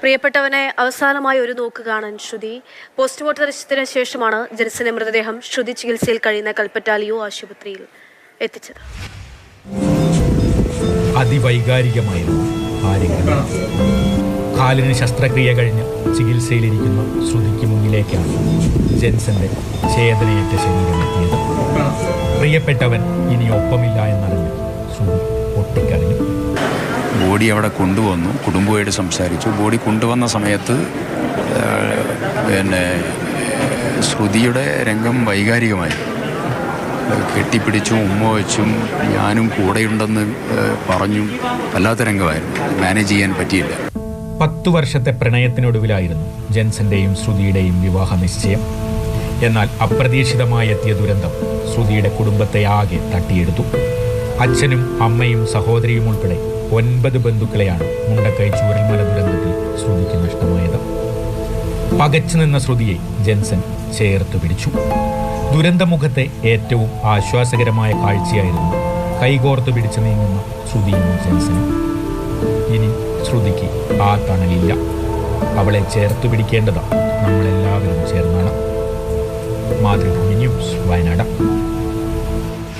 പ്രിയപ്പെട്ടവനെ അവസാനമായി ഒരു നോക്ക് കാണാൻ ശ്രുതി. പോസ്റ്റ്മോർട്ടത്തിന് ശേഷമാണ് ജെൻസിന്റെ മൃതദേഹം ശ്രുതി ചികിത്സയിൽ കഴിയുന്ന കൽപ്പറ്റാലിയോ ആശുപത്രിയിൽ എത്തിച്ചത്. കാലിന് ശസ്ത്രക്രിയ കഴിഞ്ഞ് ചികിത്സയിലിരിക്കുന്ന ശ്രുതിക്ക് മുന്നിലേക്കാണ് ജെൻസന്റെ ചേതനയേറ്റ ശരീരം എത്തിയത്. പ്രിയപ്പെട്ടവൻ ഇനി ഒപ്പമില്ല എന്നറിഞ്ഞു ശ്രുതി. ബോഡി അവിടെ കൊണ്ടുവന്നു. കുടുംബമായിട്ട് സംസാരിച്ചു. ബോഡി കൊണ്ടുവന്ന സമയത്ത് പിന്നെ ശ്രുതിയുടെ രംഗം വൈകാരികമായി. കെട്ടിപ്പിടിച്ചും ഉമ്മ വെച്ചും ഞാനും കൂടെയുണ്ടെന്ന് പറഞ്ഞും വല്ലാത്ത രംഗമായിരുന്നു. മാനേജ് ചെയ്യാൻ പറ്റിയില്ല. പത്തു വർഷത്തെ പ്രണയത്തിനൊടുവിലായിരുന്നു ജെൻസന്റെയും ശ്രുതിയുടെയും വിവാഹ നിശ്ചയം. എന്നാൽ അപ്രതീക്ഷിതമായി എത്തിയ ദുരന്തം ശ്രുതിയുടെ കുടുംബത്തെ ആകെ തട്ടിയെടുത്തു. അച്ഛനും അമ്മയും സഹോദരിയും ഉൾപ്പെടെ ഒൻപത് ബന്ധുക്കളെയാണ് മുണ്ടക്കൈ ചൂരൽമല ദുരന്തത്തിൽ ശ്രുതിക്ക് നഷ്ടമായത്. പകച്ചു നിന്ന ശ്രുതിയെ ജെൻസൺ ചേർത്ത് പിടിച്ചു. ദുരന്തമുഖത്തെ ഏറ്റവും ആശ്വാസകരമായ കാഴ്ചയായിരുന്നു കൈകോർത്ത് പിടിച്ചു നീങ്ങുന്ന ശ്രുതിയും ജെൻസനും ഇനി ശ്രുതിക്ക് ആ തണലില്ല. അവളെ ചേർത്ത് പിടിക്കേണ്ടത് നമ്മളെല്ലാവരും ചേർന്നാണ്. മാതൃഭൂമി ന്യൂസ് വയനാട്.